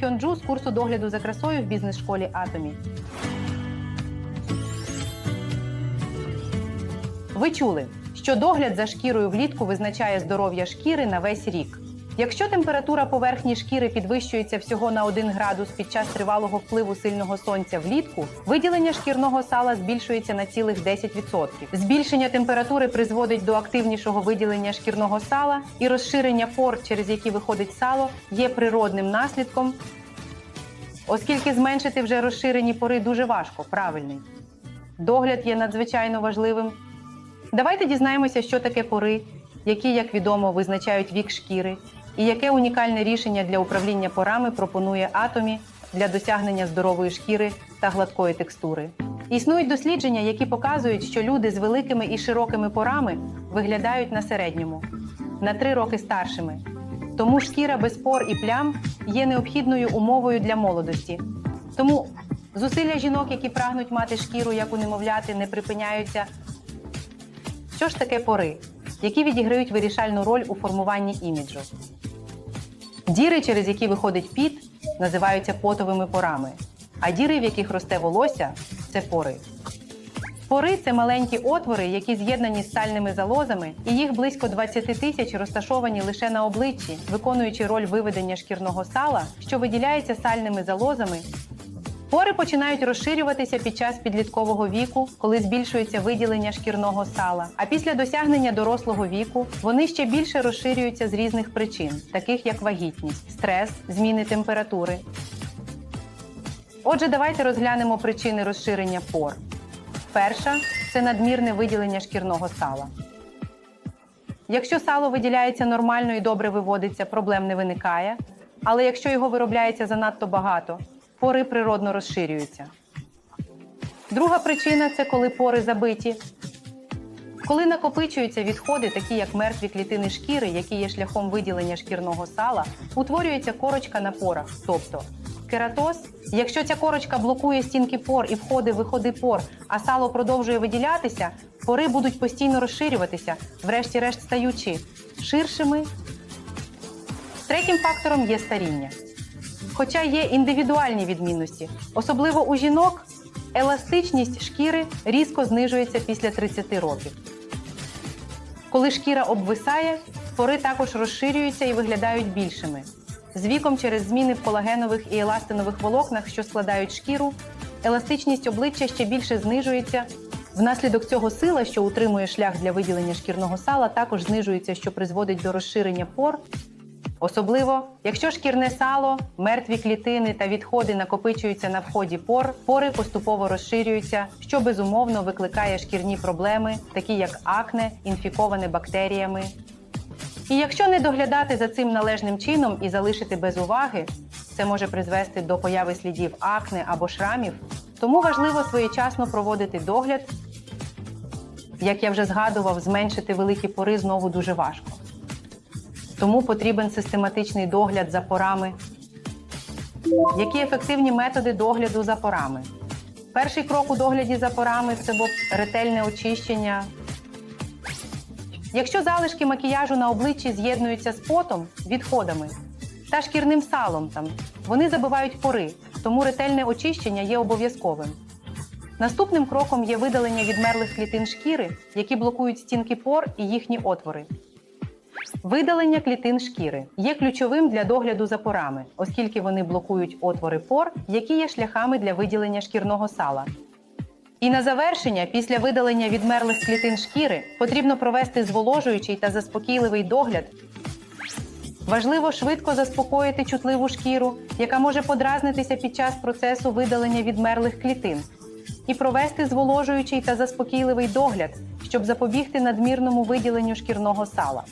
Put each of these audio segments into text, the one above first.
Кім Хьон Джу з курсу догляду за красою в бізнес-школі Атомі. Ви чули, що догляд за шкірою влітку визначає здоров'я шкіри на весь рік. Якщо температура поверхні шкіри підвищується всього на 1 градус під час тривалого впливу сильного сонця влітку, виділення шкірного сала збільшується на цілих 10%. Збільшення температури призводить до активнішого виділення шкірного сала, і розширення пор, через які виходить сало, є природним наслідком, оскільки зменшити вже розширені пори дуже важко, правильний. Догляд є надзвичайно важливим. Давайте дізнаємося, що таке пори, які, як відомо, визначають вік шкіри, і яке унікальне рішення для управління порами пропонує атомі для досягнення здорової шкіри та гладкої текстури. Існують дослідження, які показують, що люди з великими і широкими порами виглядають на середньому на три роки старшими. Тому шкіра без пор і плям є необхідною умовою для молодості. Тому зусилля жінок, які прагнуть мати шкіру як у немовляти, не припиняються що ж таке пори, які відіграють вирішальну роль у формуванні іміджу? Діри, через які виходить піт, називаються потовими порами, а діри, в яких росте волосся, це пори. Пори це маленькі отвори, які з'єднані з сальними залозами, і їх близько 20 тисяч розташовані лише на обличчі, виконуючи роль виведення шкірного сала, що виділяється сальними залозами Пори починають розширюватися під час підліткового віку, коли збільшується виділення шкірного сала. А після досягнення дорослого віку вони ще більше розширюються з різних причин, таких як вагітність, стрес, зміни температури. Отже, давайте розглянемо причини розширення пор. Перша це надмірне виділення шкірного сала. Якщо сало виділяється нормально і добре виводиться, проблем не виникає. Але якщо його виробляється занадто багато, пори природно розширюються. Друга причина це коли пори забиті. Коли накопичуються відходи, такі як мертві клітини шкіри, які є шляхом виділення шкірного сала, утворюється корочка на порах, тобто кератоз. Якщо ця корочка блокує стінки пор і входи-виходи пор, а сало продовжує виділятися, пори будуть постійно розширюватися, врешті-решт стаючи ширшими. Третім фактором є старіння. Хоча є індивідуальні відмінності, особливо у жінок, еластичність шкіри різко знижується після 30 років. Коли шкіра обвисає, пори також розширюються і виглядають більшими. З віком через зміни в колагенових і еластинових волокнах, що складають шкіру, еластичність обличчя ще більше знижується. Внаслідок цього сила, що утримує шлях для виділення шкірного сала, також знижується, що призводить до розширення пор Особливо, якщо шкірне сало, мертві клітини та відходи накопичуються на вході пор, пори поступово розширюються, що безумовно викликає шкірні проблеми, такі як акне, інфіковане бактеріями. І якщо не доглядати за цим належним чином і залишити без уваги, це може призвести до появи слідів акне або шрамів. Тому важливо своєчасно проводити догляд. Як я вже згадував, зменшити великі пори знову дуже важко. Тому потрібен систематичний догляд за порами. Які ефективні методи догляду за порами? Перший крок у догляді за порами це ретельне очищення. Якщо залишки макіяжу на обличчі з'єднуються з потом, відходами та шкірним салом, там, вони забивають пори, тому ретельне очищення є обов'язковим. Наступним кроком є видалення відмерлих клітин шкіри, які блокують стінки пор і їхні отвори. Видалення клітин шкіри є ключовим для догляду за порами, оскільки вони блокують отвори пор, які є шляхами для виділення шкірного сала. І на завершення, після видалення відмерлих клітин шкіри, потрібно провести зволожуючий та заспокійливий догляд. Важливо швидко заспокоїти чутливу шкіру, яка може подразнитися під час процесу видалення відмерлих клітин, і провести зволожуючий та заспокійливий догляд, щоб запобігти надмірному виділенню шкірного сала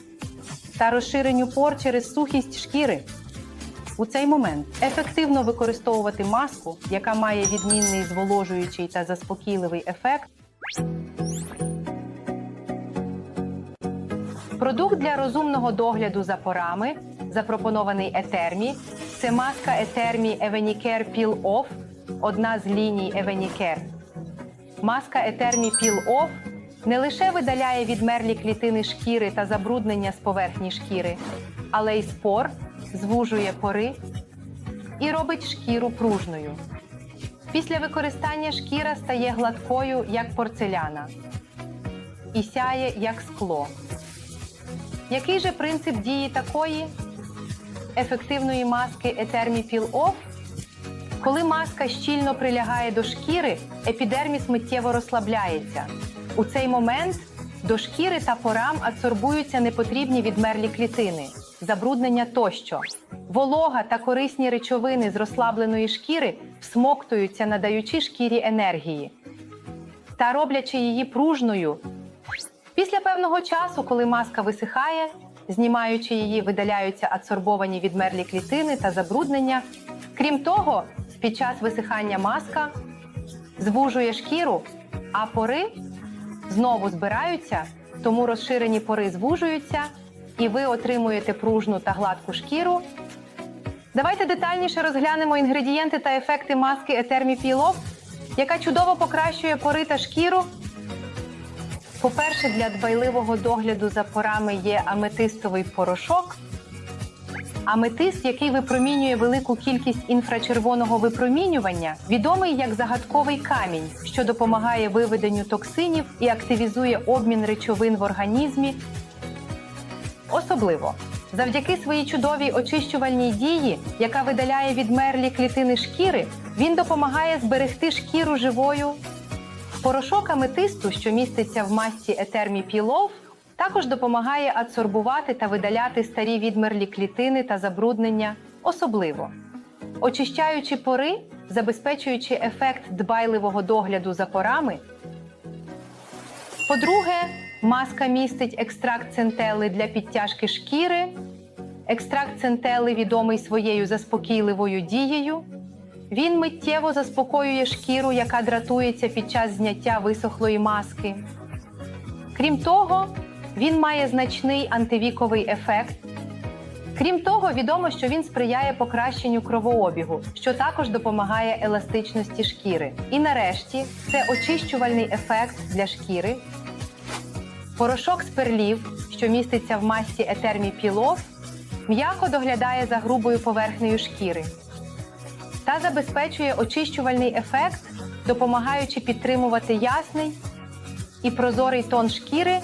та розширенню пор через сухість шкіри. У цей момент ефективно використовувати маску, яка має відмінний зволожуючий та заспокійливий ефект. Продукт для розумного догляду за порами, запропонований Етермі. Це маска Етермі Evenicare Peel Off, одна з ліній Evenicare. Маска Етермі Peel Off не лише видаляє відмерлі клітини шкіри та забруднення з поверхні шкіри, але й спор, звужує пори і робить шкіру пружною. Після використання шкіра стає гладкою, як порцеляна, і сяє, як скло. Який же принцип дії такої ефективної маски Etermi Peel Off? Коли маска щільно прилягає до шкіри, епідерміс миттєво розслабляється. У цей момент до шкіри та порам адсорбуються непотрібні відмерлі клітини, забруднення тощо. Волога та корисні речовини з розслабленої шкіри всмоктуються, надаючи шкірі енергії та роблячи її пружною. Після певного часу, коли маска висихає, знімаючи її, видаляються адсорбовані відмерлі клітини та забруднення. Крім того, під час висихання маска звужує шкіру, а пори знову збираються, тому розширені пори звужуються, і ви отримуєте пружну та гладку шкіру. Давайте детальніше розглянемо інгредієнти та ефекти маски Peel Off, яка чудово покращує пори та шкіру. По-перше, для дбайливого догляду за порами є аметистовий порошок. Аметист, який випромінює велику кількість інфрачервоного випромінювання, відомий як загадковий камінь, що допомагає виведенню токсинів і активізує обмін речовин в організмі. Особливо завдяки своїй чудовій очищувальній дії, яка видаляє відмерлі клітини шкіри, він допомагає зберегти шкіру живою. Порошок аметисту, що міститься в Etermi Peel Off, також допомагає адсорбувати та видаляти старі відмерлі клітини та забруднення, особливо очищаючи пори, забезпечуючи ефект дбайливого догляду за порами. По-друге, маска містить екстракт центели для підтяжки шкіри. Екстракт центели відомий своєю заспокійливою дією. Він миттєво заспокоює шкіру, яка дратується під час зняття висохлої маски. Крім того, він має значний антивіковий ефект. Крім того, відомо, що він сприяє покращенню кровообігу, що також допомагає еластичності шкіри. І нарешті це очищувальний ефект для шкіри. Порошок з перлів, що міститься в масці Peel Off, м'яко доглядає за грубою поверхнею шкіри та забезпечує очищувальний ефект, допомагаючи підтримувати ясний і прозорий тон шкіри.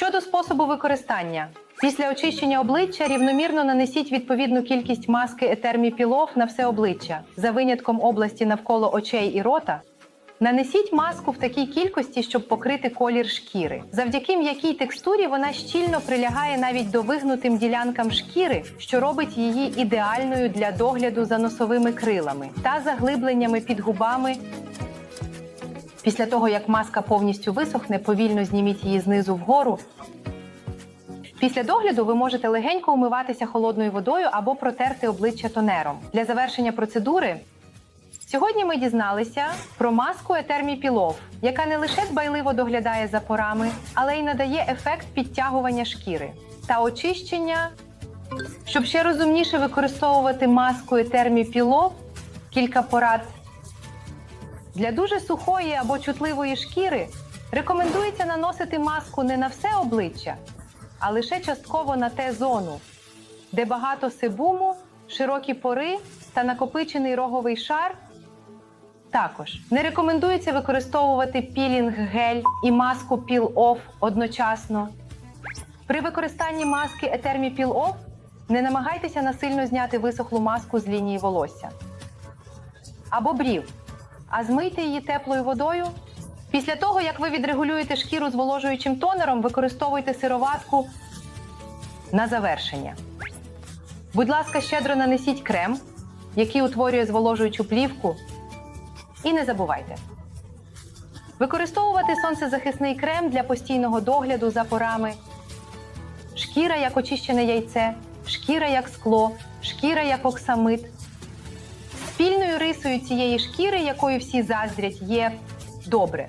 Щодо способу використання, після очищення обличчя рівномірно нанесіть відповідну кількість маски Peel на все обличчя за винятком області навколо очей і рота. Нанесіть маску в такій кількості, щоб покрити колір шкіри. Завдяки м'якій текстурі вона щільно прилягає навіть до вигнутим ділянкам шкіри, що робить її ідеальною для догляду за носовими крилами та заглибленнями під губами. Після того, як маска повністю висохне, повільно зніміть її знизу вгору. Після догляду ви можете легенько умиватися холодною водою або протерти обличчя тонером. Для завершення процедури Сьогодні ми дізналися про маску Off, яка не лише дбайливо доглядає за порами, але й надає ефект підтягування шкіри та очищення. Щоб ще розумніше використовувати маску Off, кілька порад. Для дуже сухої або чутливої шкіри рекомендується наносити маску не на все обличчя, а лише частково на те зону, де багато себуму, широкі пори та накопичений роговий шар. Також не рекомендується використовувати пілінг-гель і маску Peel Off одночасно. При використанні маски Etermi Peel Off не намагайтеся насильно зняти висохлу маску з лінії волосся або брів, а змийте її теплою водою. Після того, як ви відрегулюєте шкіру зволожуючим тонером, використовуйте сироватку на завершення. Будь ласка, щедро нанесіть крем, який утворює зволожуючу плівку. І не забувайте використовувати сонцезахисний крем для постійного догляду за порами, шкіра як очищене яйце, шкіра як скло, шкіра як оксамит. Спільною рисою цієї шкіри, якою всі заздрять, є добре.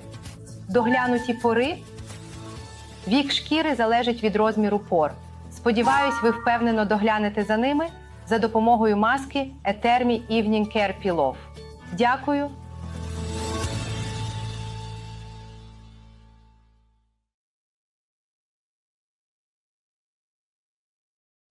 Доглянуті пори. Вік шкіри залежить від розміру пор. Сподіваюсь, ви впевнено доглянете за ними за допомогою маски Etermi Evening Care Peel Дякую